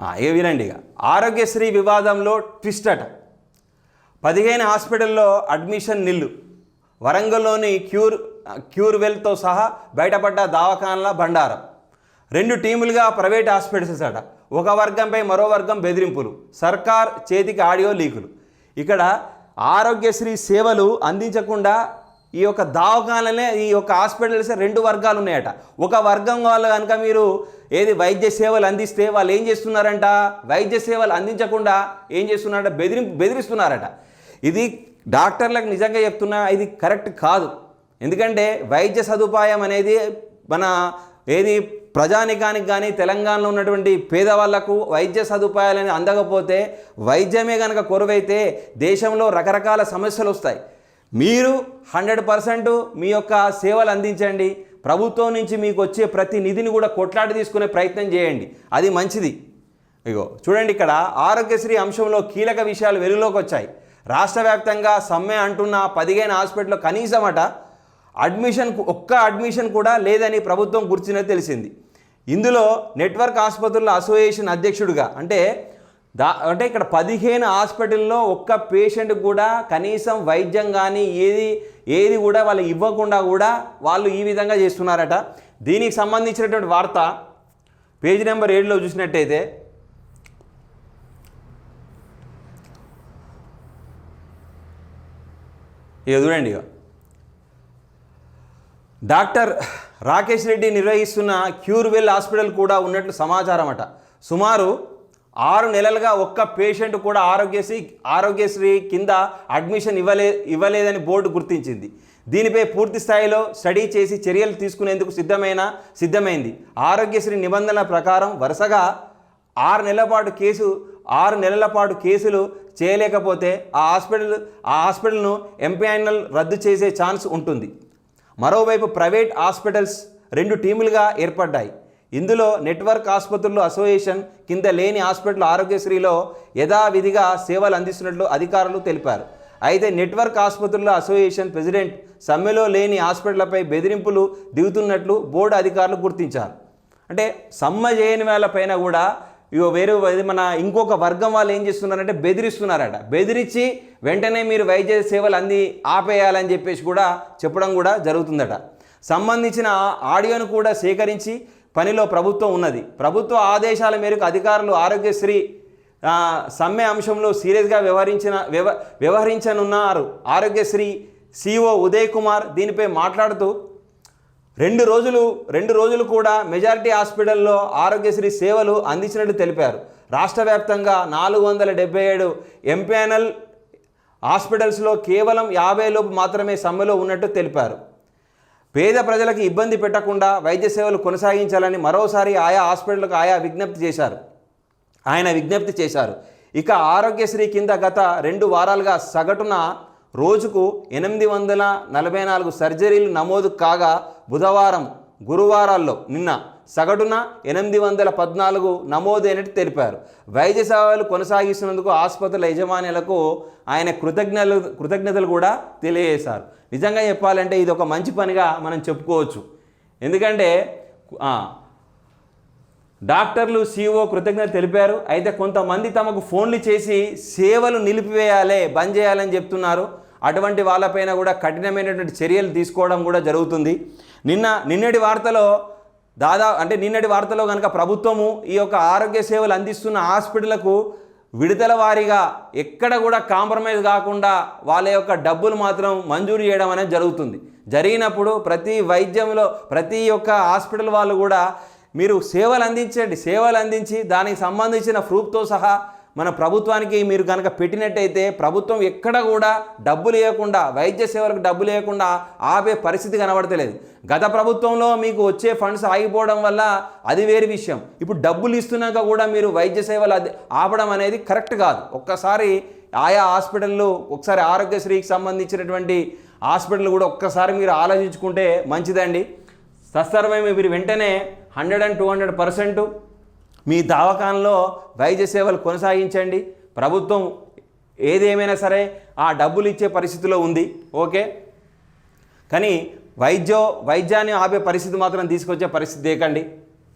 ఇక వినండి ఇక. ఆరోగ్యశ్రీ వివాదంలో ట్విస్ట్ అట. పదిహేను హాస్పిటల్లో అడ్మిషన్ నిల్లు. వరంగల్లోని క్యూర్ క్యూర్వెల్తో సహా బయటపడ్డ దవాఖానల బండారం. రెండు టీములుగా ప్రైవేట్ హాస్పిటల్స్ అట. ఒక వర్గంపై మరో వర్గం బెదిరింపులు. సర్కార్ చేతికి ఆడియో లీకులు. ఇక్కడ ఆరోగ్యశ్రీ సేవలు అందించకుండా ఈ యొక్క దావకాలనే ఈ యొక్క హాస్పిటల్స్ రెండు వర్గాలు ఉన్నాయట. ఒక వర్గం వాళ్ళు కనుక మీరు ఏది వైద్య సేవలు అందిస్తే వాళ్ళు ఏం చేస్తున్నారంట? వైద్య సేవలు అందించకుండా ఏం చేస్తున్నారంట? బెదిరి బెదిరిస్తున్నారట. ఇది డాక్టర్లకు నిజంగా చెప్తున్నా ఇది కరెక్ట్ కాదు. ఎందుకంటే వైద్య సదుపాయం అనేది మన ఏది ప్రజానికానికి కానీ తెలంగాణలో ఉన్నటువంటి పేదవాళ్ళకు వైద్య సదుపాయాలని అందకపోతే వైద్యమే కనుక కొరవైతే దేశంలో రకరకాల సమస్యలు వస్తాయి. మీరు హండ్రెడ్ పర్సెంట్ మీ యొక్క సేవలు అందించండి. ప్రభుత్వం నుంచి మీకు వచ్చే ప్రతి నిధిని కూడా కొట్లాడి తీసుకునే ప్రయత్నం చేయండి. అది మంచిది. ఇగో చూడండి ఇక్కడ ఆరోగ్యశ్రీ అంశంలో కీలక విషయాలు వెలుగులోకి వచ్చాయి. రాష్ట్ర వ్యాప్తంగా సమ్మె అంటున్న పదిహేను హాస్పిటల్లో కనీసం అట అడ్మిషన్ ఒక్క అడ్మిషన్ కూడా లేదని ప్రభుత్వం గుర్చినది తెలిసింది. ఇందులో నెట్వర్క్ ఆసుపత్రుల అసోసియేషన్ అధ్యక్షుడిగా అంటే దా అంటే ఇక్కడ పదిహేను హాస్పిటల్లో ఒక్క పేషెంట్ కూడా కనీసం వైద్యం కానీ ఏది ఏది కూడా వాళ్ళు ఇవ్వకుండా కూడా వాళ్ళు ఈ విధంగా చేస్తున్నారట. దీనికి సంబంధించినటువంటి వార్త పేజీ నెంబర్ ఏడులో చూసినట్టయితే ఇక చూడండి ఇక డాక్టర్ రాకేష్ రెడ్డి నిర్వహిస్తున్న క్యూర్వెల్ హాస్పిటల్ కూడా ఉన్నట్లు సమాచారం అట సుమారు ఆరు నెలలుగా ఒక్క పేషెంట్ కూడా ఆరోగ్యశ్రీ ఆరోగ్యశ్రీ కింద అడ్మిషన్ ఇవ్వలే ఇవ్వలేదని బోర్డు గుర్తించింది. దీనిపై పూర్తి స్థాయిలో స్టడీ చేసి చర్యలు తీసుకునేందుకు సిద్ధమైన సిద్ధమైంది. ఆరోగ్యశ్రీ నిబంధనల ప్రకారం వరుసగా ఆరు నెలల పాటు కేసు ఆరు నెలల పాటు కేసులు చేయలేకపోతే ఆ హాస్పిటల్ ఆ హాస్పిటల్ను ఎంపీఐఎన్ఎల్ రద్దు చేసే ఛాన్స్ ఉంటుంది. మరోవైపు ప్రైవేట్ హాస్పిటల్స్ రెండు టీములుగా ఏర్పడ్డాయి. ఇందులో నెట్వర్క్ ఆసుపత్రులు అసోసియేషన్ కింద లేని హాస్పిటల్ ఆరోగ్యశ్రీలో యథావిధిగా సేవలు అందిస్తున్నట్లు అధికారులు తెలిపారు. అయితే నెట్వర్క్ ఆసుపత్రుల అసోసియేషన్ ప్రెసిడెంట్ సమ్మెలో లేని హాస్పిటళ్ళపై బెదిరింపులు దిగుతున్నట్లు బోర్డు అధికారులు గుర్తించారు. అంటే సమ్మె చేయని వాళ్ళపైన కూడా ఇగో వేరే మన ఇంకొక వర్గం వాళ్ళు ఏం చేస్తున్నారంటే బెదిరిస్తున్నారట. బెదిరించి వెంటనే మీరు వైద్య సేవలు అంది ఆపేయాలని చెప్పేసి కూడా చెప్పడం కూడా జరుగుతుందట. సంబంధించిన ఆడియోను కూడా సేకరించి పనిలో ప్రభుత్వం ఉన్నది. ప్రభుత్వ ఆదేశాల మేరకు అధికారులు ఆరోగ్యశ్రీ సమ్మె అంశంలో సీరియస్గా వ్యవహరించిన వ్యవ వ్యవహరించనున్నారు. ఆరోగ్యశ్రీ సిఓ ఉదయ్ కుమార్ దీనిపై మాట్లాడుతూ రెండు రోజులు రెండు రోజులు కూడా మెజారిటీ హాస్పిటల్లో ఆరోగ్యశ్రీ సేవలు అందించినట్టు తెలిపారు. రాష్ట్ర వ్యాప్తంగా నాలుగు వందల డెబ్బై ఏడు ఎంపానల్ హాస్పిటల్స్లో కేవలం యాభై లోపు మాత్రమే సమ్మెలో ఉన్నట్టు తెలిపారు. పేద ప్రజలకు ఇబ్బంది పెట్టకుండా వైద్య సేవలు కొనసాగించాలని మరోసారి ఆయా హాస్పిటళ్ళకు ఆయా విజ్ఞప్తి చేశారు. ఆయన విజ్ఞప్తి చేశారు. ఇక ఆరోగ్యశ్రీ కింద గత రెండు వారాలుగా సగటున రోజుకు ఎనిమిది వందల నలభై నాలుగు సర్జరీలు నమోదు కాగా బుధవారం గురువారాల్లో నిన్న సగటున ఎనిమిది వందల పద్నాలుగు నమోదైనట్టు తెలిపారు. వైద్య సేవలు కొనసాగిస్తున్నందుకు ఆసుపత్రుల యజమానులకు ఆయన కృతజ్ఞతలు కృతజ్ఞతలు కూడా తెలియజేశారు. నిజంగా చెప్పాలంటే ఇది ఒక మంచి పనిగా మనం చెప్పుకోవచ్చు. ఎందుకంటే డాక్టర్లు సీఓ కృతజ్ఞత తెలిపారు. అయితే కొంతమంది తమకు ఫోన్లు చేసి సేవలు నిలిపివేయాలి బంద్ చేయాలని చెప్తున్నారు. అటువంటి వాళ్ళపైన కూడా కఠినమైనటువంటి చర్యలు తీసుకోవడం కూడా జరుగుతుంది. నిన్న నిన్నటి వార్తలో దాదా అంటే నిన్నటి వార్తలో కనుక ప్రభుత్వము ఈ యొక్క ఆరోగ్య సేవలు అందిస్తున్న హాస్పిటళ్ళకు విడుదల వారీగా ఎక్కడ కూడా కాంప్రమైజ్ కాకుండా వాళ్ళ యొక్క డబ్బులు మాత్రం మంజూరు చేయడం అనేది జరుగుతుంది. జరిగినప్పుడు ప్రతి వైద్యంలో ప్రతి ఒక్క హాస్పిటల్ వాళ్ళు కూడా మీరు సేవలు అందించండి సేవలు అందించి దానికి సంబంధించిన ప్రూఫ్తో సహా మన ప్రభుత్వానికి మీరు కనుక పెట్టినట్టయితే ప్రభుత్వం ఎక్కడ కూడా డబ్బులు లేకుండా వైద్య సేవలకు డబ్బులు లేకుండా ఆపే పరిస్థితి కనబడతలేదు. గత ప్రభుత్వంలో మీకు వచ్చే ఫండ్స్ ఆగిపోవడం వల్ల అది వేరే విషయం. ఇప్పుడు డబ్బులు ఇస్తున్నాక కూడా మీరు వైద్య సేవలు అది ఆపడం అనేది కరెక్ట్ కాదు. ఒక్కసారి ఆయా హాస్పిటల్లో ఒకసారి ఆరోగ్యశ్రీకి సంబంధించినటువంటి హాస్పిటల్ కూడా ఒక్కసారి మీరు ఆలోచించుకుంటే మంచిదండి. తత్సర్వై మీరు వెంటనే hundred and two hundred percent మీ దవాఖానలో వైద్య సేవలు కొనసాగించండి. ప్రభుత్వం ఏదేమైనా సరే ఆ డబ్బులు ఇచ్చే పరిస్థితిలో ఉంది. ఓకే? కానీ వైద్యో వైద్యాన్ని ఆపే పరిస్థితి మాత్రం తీసుకొచ్చే పరిస్థితి దేకండి